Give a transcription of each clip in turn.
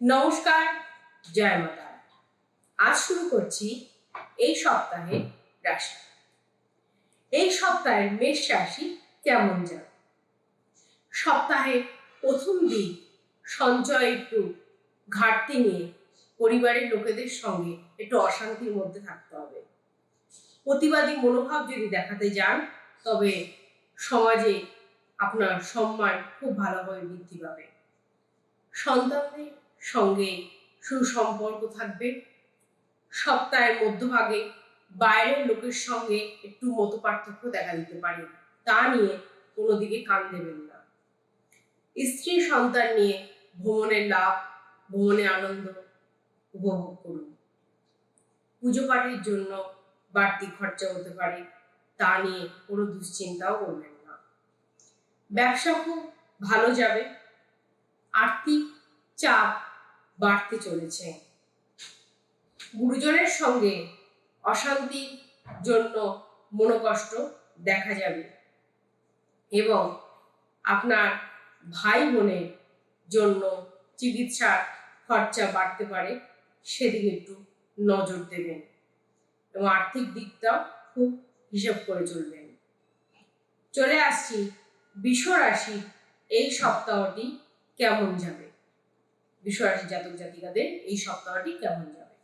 নমস্কার, জয় মাতা। আজ শুরু করছি এই সপ্তাহে রাশি। এই সপ্তাহের মেষ রাশি কেমন যাবে সপ্তাহের প্রথম দিন সঞ্চয় একটু ঘাটতি নিয়ে পরিবারের লোকেদের সঙ্গে একটু অশান্তির মধ্যে থাকতে হবে। প্রতিবাদী মনোভাব যদি দেখাতে যান, তবে সমাজে আপনার সম্মান খুব ভালোভাবে বৃদ্ধি পাবে। সন্তানদের সঙ্গে সুসম্পর্ক থাকবে। সপ্তাহের মধ্যভাগে বাইরের লোকের সঙ্গে একটু মত পার্থক্য দেখা দিতে পারে। তা নিয়ে কোনো দিকে কান দেবেন না। স্ত্রী সন্তান নিয়ে ভ্রমণের লাভ, ভ্রমণের আনন্দ উপভোগ করুন। পুজো পাঠের জন্য বাড়তি খরচা হতে পারে। তা নিয়ে কোনো দুশ্চিন্তাও করবেন না। ব্যবসা খুব ভালো যাবে। আর্থিক চাপ বাড়তে চলেছে। গুরুজনের সঙ্গে অশান্তির জন্য মনোকষ্ট দেখা যাবে এবং আপনার ভাই বোনের জন্য চিকিৎসার খরচা বাড়তে পারে, সেদিকে একটু নজর দেবেন এবং আর্থিক দিকটাও খুব হিসাব করে চলবেন। চলে আসছি বিশ্ব রাশি এই সপ্তাহটি কেমন যাবে? বিশ্বরাশি জাতক জাতিকাদের এই সপ্তাহটি কেমন যাবে?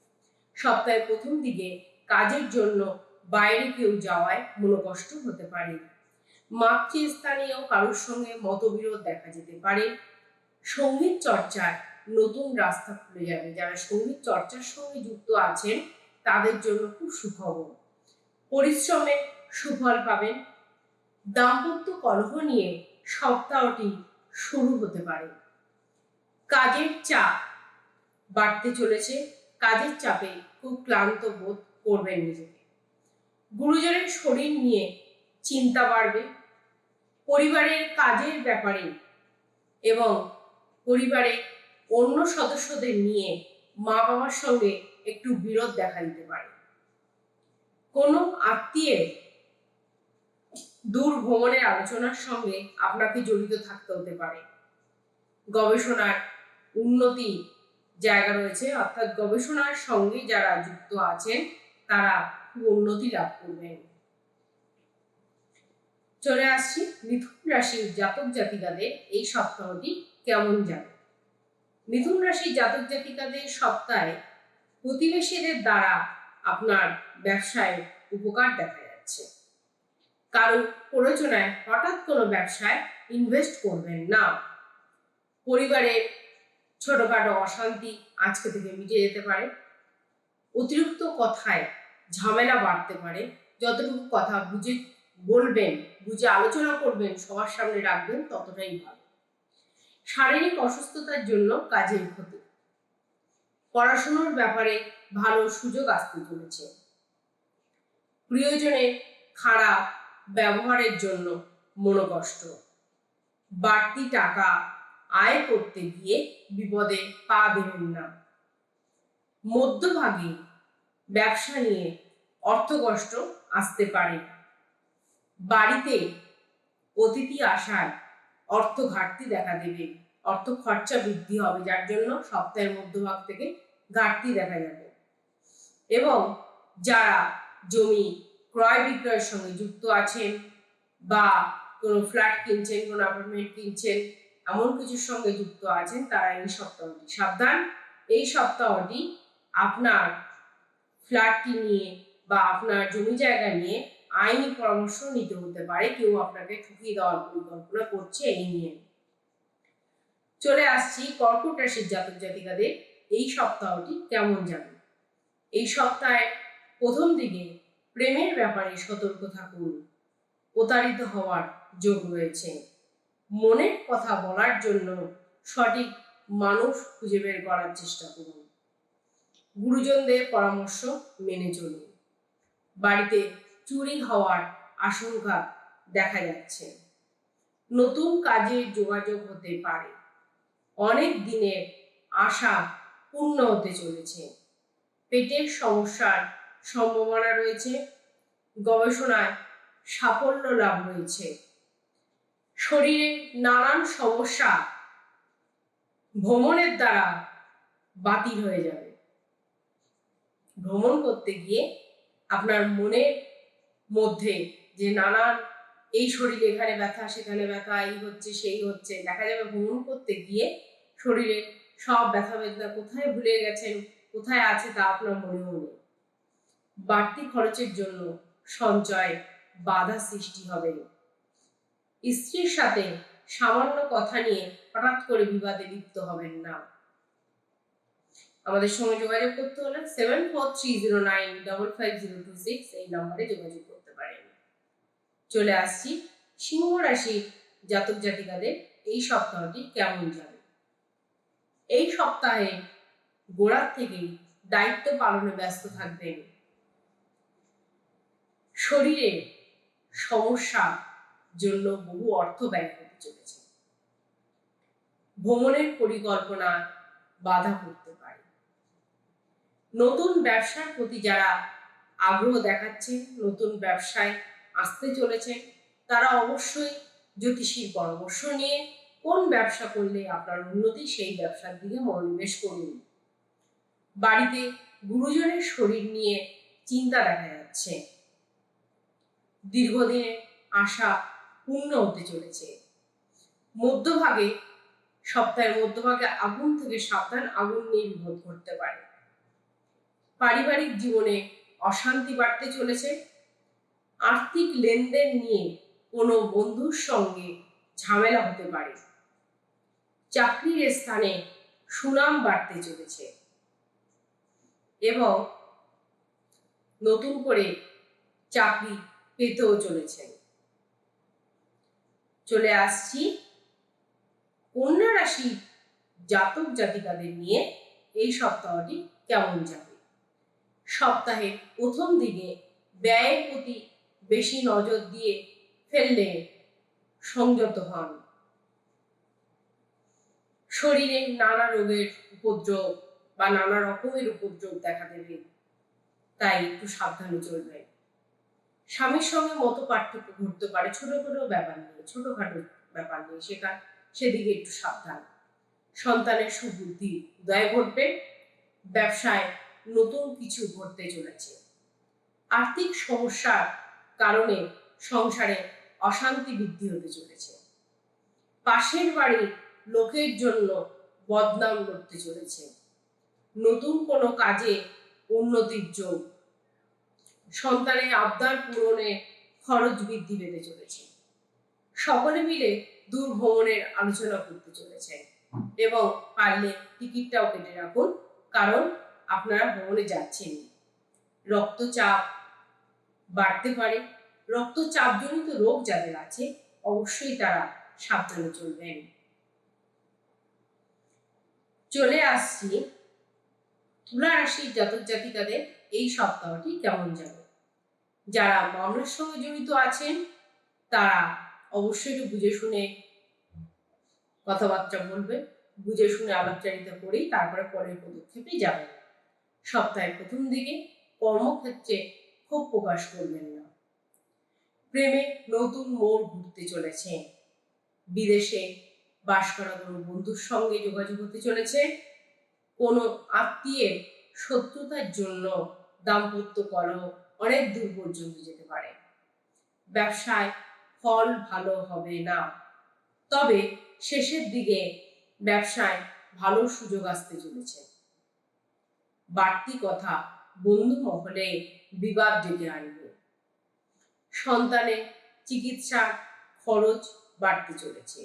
সপ্তাহের প্রথম দিকে কাজের জন্য বাইরে কেউ যাওয়ায় মনোকষ্ট হতে পারে মাতৃস্থানীয় কারোর সঙ্গে মতবিরোধ দেখা যেতে পারে। সংগীত চর্চায় নতুন রাস্তা খুলে যাবে। যারা সংগীত চর্চার সঙ্গে যুক্ত আছেন, তাদের জন্য খুব সুখবর। পরিশ্রমে সুফল পাবেন। দাম্পত্য কলহ নিয়ে সপ্তাহটি শুরু হতে পারে। কাজের চাপ বাড়তে চলেছে। কাজের চাপে খুব ক্লান্ত বোধ করবেন নিজেকে। গুরুজনের শরীর নিয়ে চিন্তা বাড়বে। পরিবারের কাজের ব্যাপারে এবং পরিবারে অন্য সদস্যদের নিয়ে মা বাবার সঙ্গে একটু বিরোধ দেখা দিতে পারে। কোনো আত্মীয়ের দূর ভ্রমণের আলোচনার সঙ্গে আপনাকে জড়িত থাকতে হতে পারে। গবেষণার উন্নতি জায়গা রয়েছে। অর্থাৎ গবেষণার সঙ্গে যারা যুক্ত আছেন, তারা খুব উন্নতি লাভ করবেন। চলে আসছি মিথুন রাশির জাতক জাতিকাদের এই সপ্তাহটি কেমন যাবে মিথুন রাশির জাতক জাতিকাদের সপ্তাহে প্রতিবেশীদের দ্বারা আপনার ব্যবসায় উপকার দেখা যাচ্ছে। কারও প্ররোচনায় হঠাৎ কোনো ব্যবসায় ইনভেস্ট করবেন না। পরিবারের ছোটখাটো অশান্তি আজকে থেকে মিটে যেতে পারে। অতিরিক্ত কথায় ঝামেলা বাড়তে পারে। যতটুকু কথা বুঝে বলবেন, বুঝে আলোচনা করবেন, সবার সামনে রাখবেন, ততটাই ভালো। শারীরিক অসুস্থতার জন্য কাজের ক্ষতি। পড়াশোনার ব্যাপারে ভালো সুযোগ আসতে চলেছে। প্রিয়জনে খারাপ ব্যবহারের জন্য মনোকষ্ট। বাড়তি টাকা আয় করতে গিয়ে বিপদে পা দেবেন না। মধ্যভাগে ব্যবসা নিয়ে অর্থকষ্ট আসতে পারে। বাড়িতে অতিথি আসায় অর্থ ঘাটতি দেখা দেবে। অর্থ খরচা বৃদ্ধি হবে, যার জন্য সপ্তাহের মধ্যভাগ থেকে ঘাটতি দেখা যাবে। এবং যারা জমি ক্রয় বিক্রয়ের সঙ্গে যুক্ত আছেন বা কোনো ফ্ল্যাট কিনছেন, কোনো অ্যাপার্টমেন্ট কিনছেন এমন কিছুর সঙ্গে যুক্ত আছেন তারা এই সপ্তাহটি। সাবধান, এই সপ্তাহটি আপনার ফ্ল্যাটটি নিয়ে বা আপনার জমি জায়গা নিয়ে আইনি পরামর্শ নিতে হতে পারে। কেউ আপনাকে ঠকিয়ে দেওয়ার পরিকল্পনা করছে এই নিয়ে। চলে আসছি কর্কট রাশির জাতক জাতিকাদের এই সপ্তাহটি কেমন যাবে? এই সপ্তাহে প্রথম দিকে প্রেমের ব্যাপারে সতর্ক থাকুন। প্রতারিত হওয়ার যোগ রয়েছে। মনের কথা বলার জন্য সঠিক মানুষ খুঁজে বের করার চেষ্টা করুন। গুরুজনদের পরামর্শ মেনে চলুন। বাড়িতে চুরি হওয়ার আশঙ্কা দেখা যাচ্ছে। নতুন কাজে যোগাযোগ হতে পারে। অনেক দিনের আশা পূর্ণ হতে চলেছে। পেটের সমস্যার সম্ভাবনা রয়েছে। গবেষণায় সাফল্য লাভ রয়েছে শরীরে নানান সমস্যা ভ্রমণের দ্বারা বাতিল হয়ে যাবে। ভ্রমণ করতে গিয়ে আপনার মনের মধ্যে যে নানান, এই শরীরে এখানে ব্যথা, সেখানে ব্যথা, এই হচ্ছে, সেই হচ্ছে, দেখা যাবে ভ্রমণ করতে গিয়ে শরীরে সব ব্যথা বেদনা কোথায় ভুলে গেছেন, কোথায় আছে তা আপনার মনে নেই। বাড়তি খরচের জন্য সঞ্চয় বাধা সৃষ্টি হবে। স্ত্রীর সাথে সামান্য কথা নিয়ে হঠাৎ করে বিবাদে লিপ্ত হবেন না। আমাদের সঙ্গে যোগাযোগ করতে হলে seven four three zero nine double five zero two six এই নম্বরে যোগাযোগ করতে পারেন। চলে আসছি সিংহ রাশি জাতক জাতিকাদের এই সপ্তাহটি কেমন যাবে? এই সপ্তাহে গোড়ার থেকেই দায়িত্ব পালনে ব্যস্ত থাকবেন। শরীরে সমস্যা জন্য বহু অর্থ ব্যয় করতে চলেছে। ভ্রমণের পরিকল্পনা বাধা করতে পারে। নতুন ব্যবসার প্রতি যারা আগ্রহ দেখাচ্ছে, নতুন ব্যবসায় আসতে চলেছে, তারা অবশ্যই জ্যোতিষীর পরামর্শ নিয়ে কোন ব্যবসা করলে আপনার উন্নতি, সেই ব্যবসার দিকে মনোনিবেশ করুন। বাড়িতে গুরুজনের শরীর নিয়ে চিন্তা দেখা যাচ্ছে। দীর্ঘদিনের আশা পূর্ণ হতে চলেছে। মধ্যভাগে, সপ্তাহের মধ্যভাগে আগুন থেকে সাবধান আগুন নিয়ে করতে পারে। পারিবারিক জীবনে অশান্তি বাড়তে চলেছে। আর্থিক লেনদেন নিয়ে কোনো বন্ধুর সঙ্গে ঝামেলা হতে পারে। চাকরির স্থানে সুনাম বাড়তে চলেছে। এবং নতুন করে চাকরি পেতেও চলেছেন। চলে আসছি। কন্যা রাশি জাতক জাতিকাদের নিয়ে এই সপ্তাহটি কেমন যাবে? সপ্তাহের প্রথম দিকে ব্যয়ের প্রতি বেশি নজর দিয়ে ফেললে সংযত হন। শরীরে নানা রোগের উপদ্রব বা নানা রকমের উপদ্রব দেখা দেবে। তাই একটু সাবধানে চলবেন। স্বামীর সঙ্গে মতো পার্থক্য ঘটতে পারে। ছোট ছোট ব্যাপার নিয়ে ছোটখাটো ব্যাপার নিয়ে সেটা সেদিকে একটু সাবধান। সন্তানের সুবুদ্ধি উদয় ঘটবে, ব্যবসায় নতুন কিছু ঘটতে চলেছে। আর্থিক সমস্যার কারণে সংসারে অশান্তি বৃদ্ধি হতে চলেছে। পাশের বাড়ির লোকের জন্য বদনাম করতে চলেছে। নতুন কোনো কাজে উন্নতির যোগ সন্তানের আবদার পূরণে খরচ বৃদ্ধি পেতে চলেছে। সকলে মিলে দূর ভ্রমণের আলোচনা করতে চলেছে এবং পারলে টিকিটটাও কেটে রাখুন, কারণ আপনারা ভ্রমণে যাচ্ছেন। রক্তচাপ বাড়তে পারে। রক্তচাপজনিত রোগ যাদের আছে, অবশ্যই তারা সাবধানে চলবেন। চলে আসছি তুলা রাশির জাতক জাতিকাদের এই সপ্তাহটি কেমন যাবে? যারা মামলার সঙ্গে জড়িত আছেন, তারা অবশ্যই বুঝে শুনে কথাবার্তা বলবে, বুঝে শুনে আলাপচারিতা করেই তারপরে পরের পদক্ষেপে যাবেন। সপ্তাহের প্রথম দিকে কর্মক্ষেত্রে ক্ষোভ প্রকাশ করবেন না। প্রেমে নতুন মোড় ঘুরতে চলেছে বিদেশে বাস করা কোনো বন্ধুর সঙ্গে যোগাযোগ হতে চলেছে। কোনো আত্মীয়ের শত্রুতার জন্য দাম্পত্য কলহ অনেক দূর পর্যন্ত যেতে পারে। ব্যবসায় ফল ভালো হবে না। তবে শেষের দিকে ব্যবসায় ভালো সুযোগ আসতে চলেছে। বাড়তি কথা বন্ধু মহলে বিবাদ ডেকে আনবে। সন্তানের চিকিৎসার খরচ বাড়তে চলেছে।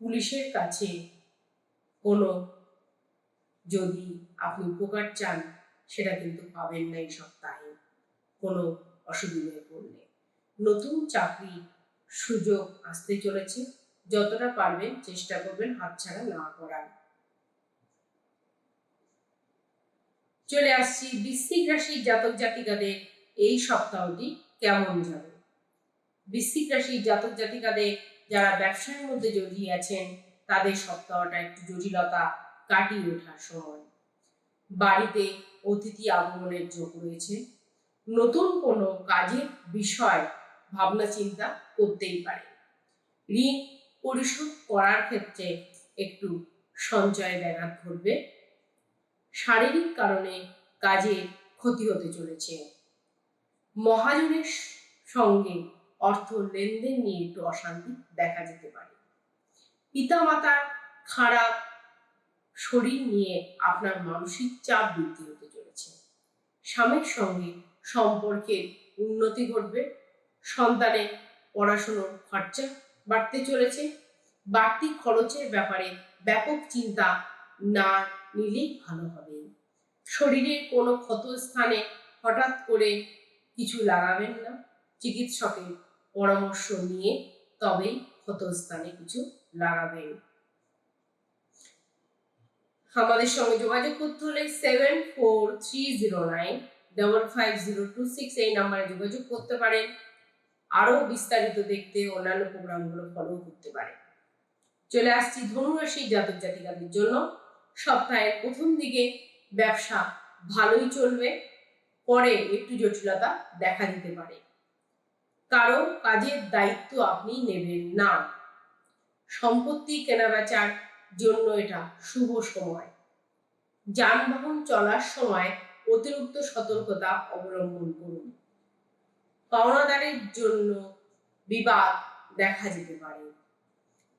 পুলিশের কাছে কোনো যদি আপনি উপকার চান, সেটা কিন্তু পাবেন না এই সপ্তাহে। কোনো অসুবিধায় পড়লে। নতুন চাকরি সুযোগ আসতে চলেছে। যতটা পারবেন চেষ্টা করবেন হাতছাড়া না করার। চলে আসছি বৃশ্চিক রাশির জাতক জাতিকাদের এই সপ্তাহটি কেমন যাবে? বৃশ্চিক রাশির জাতক জাতিকাদের যারা ব্যবসার মধ্যে জড়িয়ে আছেন, তাদের সপ্তাহটা একটু জটিলতা কাটিয়ে ওঠার সময়। বাড়িতে অতিথি আগমনের যোগ রয়েছে। নতুন কোনো কাজের বিষয় ভাবনা চিন্তা করতেই পারে। ঋণ পরিশোধ করার ক্ষেত্রে একটু সঞ্চয় ব্যাঘাত ঘটবে। শারীরিক কারণে কাজে ক্ষতি হতে চলেছে। মহাজনের সঙ্গে অর্থ লেনদেন নিয়ে একটু অশান্তি দেখা যেতে পারে। পিতামাতার খারাপ শরীর নিয়ে আপনার মানসিক চাপ বৃদ্ধি হতে চলেছে। স্বামীর সঙ্গে সম্পর্কের উন্নতি ঘটবে। সন্তানের পড়াশুনোর খরচা বাড়তে চলেছে। বাড়তি খরচের ব্যাপারে ব্যাপক চিন্তা না নিলেই ভালো হবে। শরীরের কোনো ক্ষত স্থানে হঠাৎ করে কিছু লাগাবেন না। চিকিৎসকের পরামর্শ নিয়ে তবেই ক্ষতস্থানে কিছু লাগাবেন। আমাদের সঙ্গে যোগাযোগ করতে হলে seven four three zero nine double five zero two six এই নাম্বারে যোগাযোগ করতে পারেন। আরও বিস্তারিত দেখতে অন্যান্য প্রোগ্রামগুলো ফলো করতে পারেন। চলে আসছি ধনুরাশি জাতক জাতিকাদের জন্য। সপ্তাহের প্রথম দিকে ব্যবসা ভালোই চলবে, পরে একটু জটিলতা দেখা দিতে পারে। কারও কাজের দায়িত্ব আপনি নেবেন না। সম্পত্তি কেনাবেচার জন্য এটা শুভ সময়। যানবাহন চলার সময় অতিরিক্ত সতর্কতা অবলম্বন করুন। পাওনাদারের জন্য বিবাদ দেখা যেতে পারে।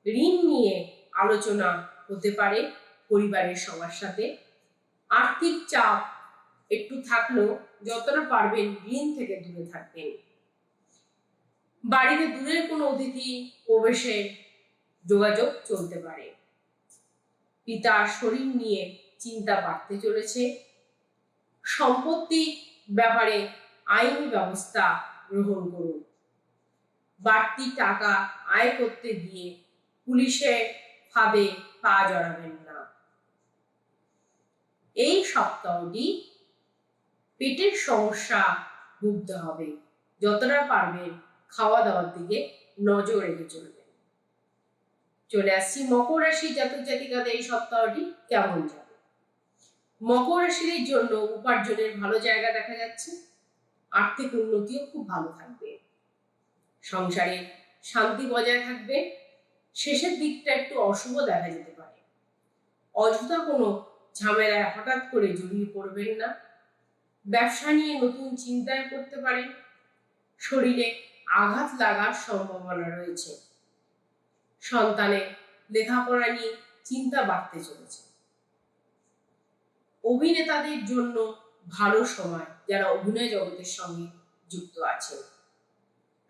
ঋণ নিয়ে আলোচনা হতে পারে পরিবারের সবার সাথে। আর্থিক চাপ একটু থাকলেও যতটা পারবেন ঋণ থেকে দূরে থাকবেন। বাড়িতে দূরের কোনো অতিথি প্রবেশে যোগাযোগ চলতে পারে। পিতার শরীর নিয়ে চিন্তা বাড়তে চলেছে। সম্পত্তি ব্যাপারে আইনি ব্যবস্থা গ্রহণ করুন। বাড়তি টাকা আয় করতে গিয়ে পুলিশের ফাঁদে পা জড়াবেন না। এই সপ্তাহটি পেটের সমস্যা ভুগতে হবে। যতটা পারবেন খাওয়া দাওয়ার দিকে নজর রেখে চলবেন চলে আসছি। মকর রাশি জাতক জাতিকাদের এই সপ্তাহটি কেমন যাবে? মকর রাশির জন্য উপার্জনের ভালো জায়গা দেখা যাচ্ছে। আর্থিক উন্নতিও খুব ভালো থাকবে। সংসারে শান্তি বজায় থাকবে। শেষের দিকটা একটু অশুভ দেখা যেতে পারে। অযথা কোনো ঝামেলায় হঠাৎ করে জড়িয়ে পড়বেন না। ব্যবসা নিয়ে নতুন চিন্তায় করতে পারেন। শরীরে আঘাত লাগার সম্ভাবনা রয়েছে। সন্তানের লেখাপড়া নিয়ে চিন্তা বাড়তে চলেছে। অভিনেতাদের জন্য ভালো সময় যারা অভিনয় জগতের সঙ্গে যুক্ত আছে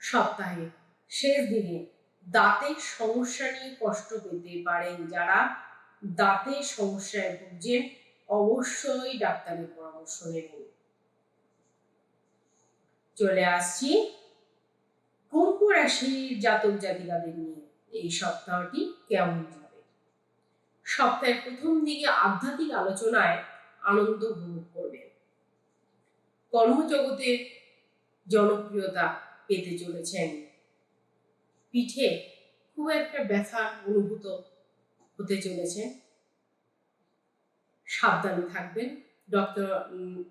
সপ্তাহে শেষ দিনে দাঁতের সমস্যা নিয়ে কষ্ট পেতে পারেন যারা দাঁতের সমস্যায় ভুগছেন, অবশ্যই ডাক্তারের পরামর্শ নেবেন। চলে আসছি। কুম্ভ রাশির জাতক জাতিকাদের নিয়ে। এই সপ্তাহটি কেমন যাবে? সপ্তাহের প্রথম দিকে আধ্যাত্মিক আলোচনায় আনন্দ উপভোগ করবেন। কর্মজগতে জনপ্রিয়তা পেতে চলেছেন। পিঠে খুব একটা ব্যথা অনুভূত হতে চলেছে। সাবধানে থাকবেন। ডক্টর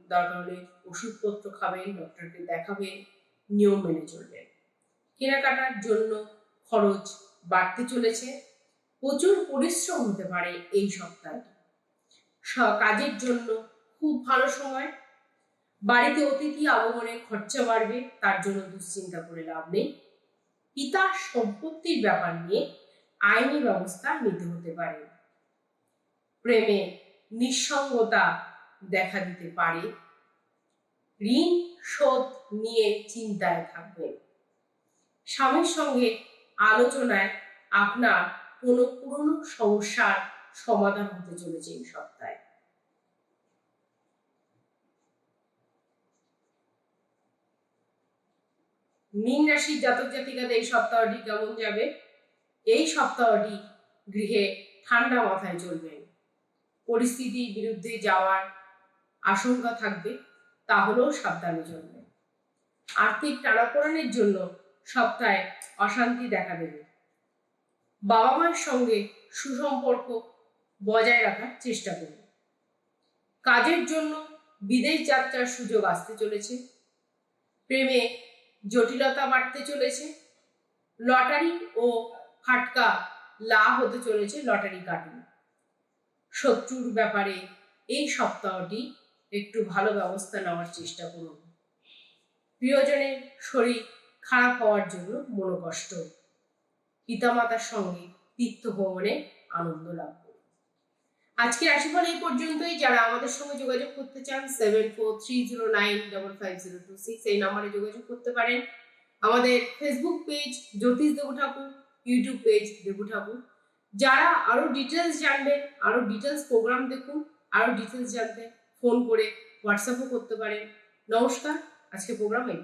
দরকার ওষুধপত্র খাবেন, ডক্টরকে দেখাবেন, নিয়ম মেনে চলবেন। কেনাকাটার জন্য খরচ বাড়তে চলেছে। প্রচুর পরিশ্রম হতে পারে এই সপ্তাহটি কাজের জন্য খুব ভালো সময়। বাড়িতে অতিথি আগমনে খরচা বাড়বে, তার জন্য দুশ্চিন্তা করে লাভ নেই। পিতার সম্পত্তির ব্যাপার নিয়ে আইনি ব্যবস্থা নিতে হতে পারে। প্রেমে নিঃসঙ্গতা দেখা দিতে পারে। ঋণ শোধ নিয়ে চিন্তায় থাকবেন। স্বামীর সঙ্গে আলোচনায় আপনার কোনো পুরনো সমস্যার সমাধান হতে চলেছে এই সপ্তাহে। মীন রাশির জাতক জাতিকাদের এই সপ্তাহটি কেমন যাবে? এই সপ্তাহটি গৃহে ঠান্ডা মাথায় চলবেন পরিস্থিতির বিরুদ্ধে যাওয়ার আশঙ্কা থাকবে তাহলেও সাবধানে চলবে। আর্থিক টানাপোড়ানের জন্য সপ্তাহে অশান্তি দেখা দেবে। বাবা মায়ের সঙ্গে সুসম্পর্ক বজায় রাখার চেষ্টা করুন কাজের জন্য বিদেশ যাত্রার সুযোগ আসতে চলেছে। প্রেমে জটিলতা বাড়তে চলেছে। লটারি ও ফাটকা লা হতে চলেছে লটারি কাটুন শত্রুর ব্যাপারে এই সপ্তাহটি একটু ভালো ব্যবস্থা নেওয়ার চেষ্টা করুন। প্রিয়জনের শরীর খারাপ হওয়ার জন্য মনোকষ্ট। পিতামাতার সঙ্গে তীর্থ ভ্রমণে আনন্দ লাভ করুন আজকে রাশিফল এই পর্যন্তই। যারা আমাদের সঙ্গে যোগাযোগ করতে চান seven four three zero nine double five zero two six এই নাম্বারে যোগাযোগ করতে পারেন। আমাদের Facebook page Jyotish Debu Thakur YouTube page Debu Thakur যারা আরও ডিটেলস জানবেন, আরও ডিটেলস প্রোগ্রাম দেখুন, আরও ডিটেলস জানতে ফোন করে হোয়াটসঅ্যাপও করতে পারেন। নমস্কার, আজকে প্রোগ্রাম এই।